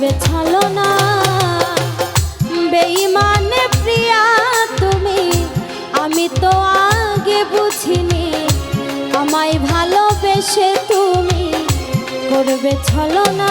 করবে ছলনা বেঈমানে প্রিয়া তুমি আমি তো আগে বুঝিনি। আমায় ভালোবেসে তুমি করবে ছলনা।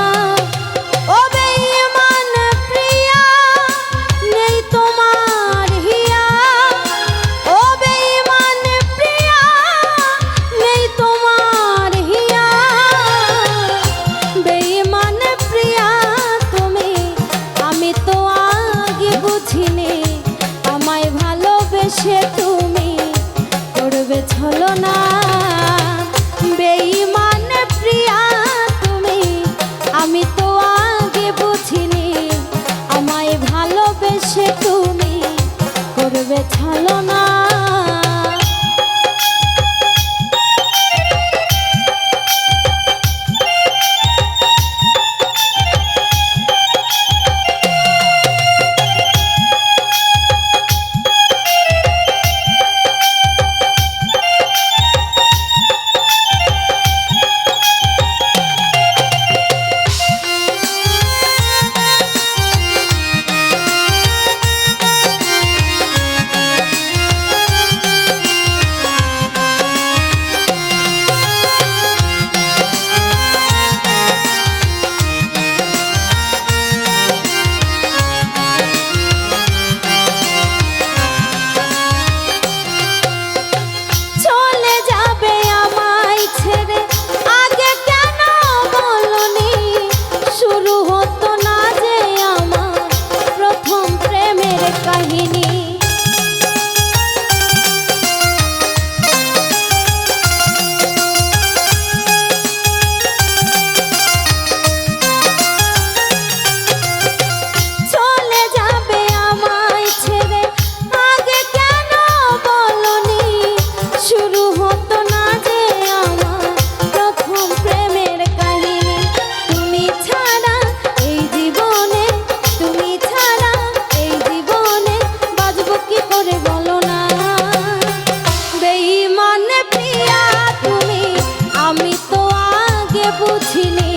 দিনে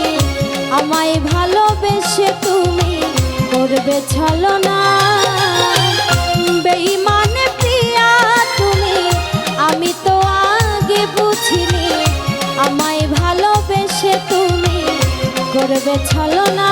আমায় ভালোবেসে তুমি করবে ছলনা। বেঈমান প্রিয়া তুমি, আমি তো আগে বুঝিনি, আমায় ভালোবেসে তুমি করবে ছলনা।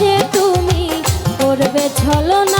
পাশে তুমি করবে ছলনা।